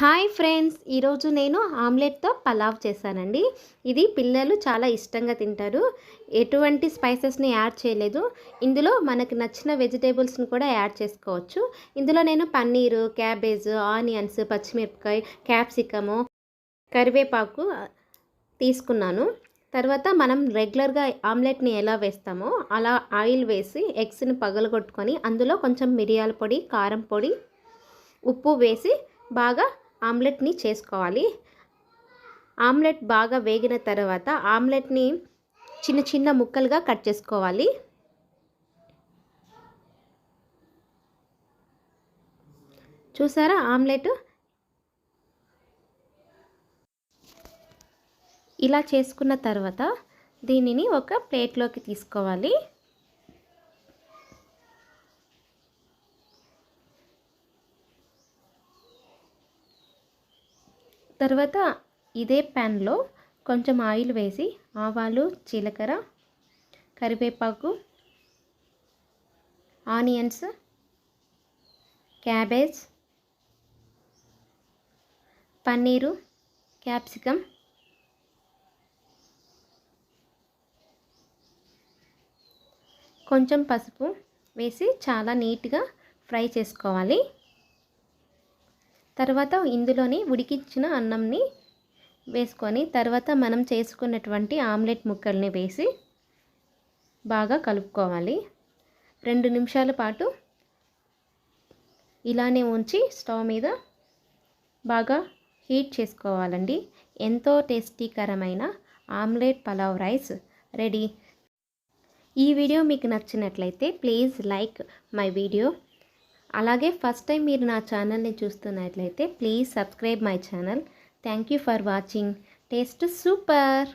Hi friends ఈరోజు నేను ఆమ్లెట్తో పలావ్ చేశానండి. ఇది పిల్లలు చాలా ఇష్టంగా తింటారు. ఎటువంటి స్పైసెస్ని యాడ్ చేయలేదు. ఇందులో మనకు నచ్చిన వెజిటేబుల్స్ని కూడా యాడ్ చేసుకోవచ్చు. ఇందులో నేను పన్నీరు క్యాబేజ్ ఆనియన్స్ పచ్చిమిరపకాయ క్యాప్సికము కరివేపాకు తీసుకున్నాను. తర్వాత మనం రెగ్యులర్గా ఆమ్లెట్ని ఎలా వేస్తామో అలా ఆయిల్ వేసి ఎగ్స్ని పగలగొట్టుకొని అందులో కొంచెం మిరియాల పొడి కారం పొడి ఉప్పు వేసి బాగా ఆమ్లెట్ని చేసుకోవాలి. ఆమ్లెట్ బాగా వేగిన తర్వాత ఆమ్లెట్ని చిన్న చిన్న ముక్కలుగా కట్ చేసుకోవాలి. చూసారా ఆమ్లెట్? ఇలా చేసుకున్న తర్వాత దీనిని ఒక ప్లేట్లోకి తీసుకోవాలి. తర్వాత ఇదే ప్యాన్లో కొంచెం ఆయిల్ వేసి ఆవాలు జీలకర్ర కరివేపాకు ఆనియన్స్ క్యాబేజ్ పన్నీరు క్యాప్సికమ్ కొంచెం పసుపు వేసి చాలా నీట్గా ఫ్రై చేసుకోవాలి. తర్వాత ఇందులోని ఉడికించిన అన్నంని వేసుకొని తర్వాత మనం చేసుకున్నటువంటి ఆమ్లెట్ ముక్కల్ని వేసి బాగా కలుపుకోవాలి. రెండు నిమిషాల పాటు ఇలానే ఉంచి స్టవ్ మీద బాగా హీట్ చేసుకోవాలండి. ఎంతో టేస్టీకరమైన ఆమ్లెట్ పలావ్ రైస్ రెడీ. ఈ వీడియో మీకు నచ్చినట్లయితే ప్లీజ్ లైక్ మై వీడియో. అలాగే ఫస్ట్ టైం మీరు నా ఛానల్ని చూస్తున్నట్లయితే please subscribe my channel. Thank you for watching. Taste super.